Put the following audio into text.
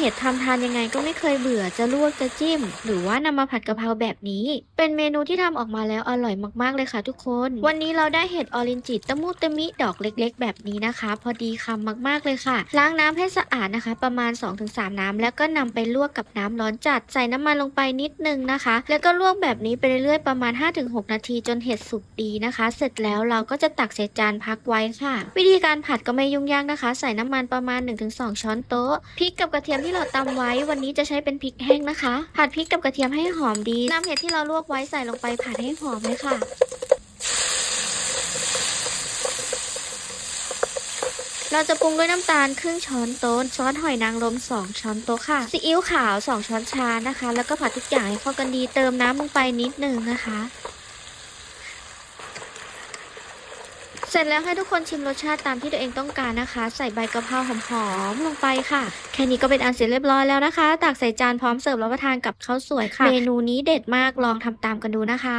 เห็ดทำทานยังไงก็ไม่เคยเบื่อจะลวกจะจิ้ม หรือว่านำมาผัดกะเพราแบบนี้ เป็นเมนูที่ทำออกมาแล้วอร่อยมากๆเลยค่ะทุกคน วันนี้เราได้เห็ดออรินจิตะมุตะมิดอกเล็กๆ แบบนี้นะคะ พอดีคำมากๆเลยค่ะ ล้างน้ำให้สะอาดนะคะ ประมาณ 2-3 น้ำแล้วก็นำไปลวกกับน้ำร้อนจัดใส่น้ำมันลงไปนิดนึงนะคะ แล้วก็ลวกแบบนี้ไปเรื่อยๆประมาณ 5-6 นาทีจนเห็ดสุกดีนะคะ เสร็จแล้วเราก็จะตักใส่จานพักไว้ค่ะ วิธีการผัดก็ไม่ยุ่งยากนะคะ ใส่น้ำมันประมาณ 1-2 ช้อนโต๊ะพริกกับกระเทียมที่เราตำไว้วันนี้จะใช้เป็นพริกแห้งนะคะ ผัดพริกกับกระเทียมให้หอมดีน้ำเห็ดที่เราลวกไว้ใส่ลงไปผัดให้หอมเลยค่ะเราจะปรุงด้วยน้ำตาลครึ่งช้อนโต๊ะซอสหอยนางรม 2 ช้อนโต๊ะค่ะ ซีอิ๊วขาว 2 ช้อนชานะคะ แล้วก็ผัดทุกอย่างให้เข้ากันดี เติมน้ำลงไปนิดนึงนะคะ เสร็จแล้วให้ทุกคนชิมรสชาติตามที่ตัวเองต้องการนะคะ ใส่ใบกะเพราหอมๆลงไปค่ะ แค่นี้ก็เป็นอันเสร็จเรียบร้อยแล้วนะคะตักใส่จานพร้อมเสิร์ฟรับประทานกับข้าวสวยค่ะ เมนูนี้เด็ดมากลองทำตามกันดูนะคะ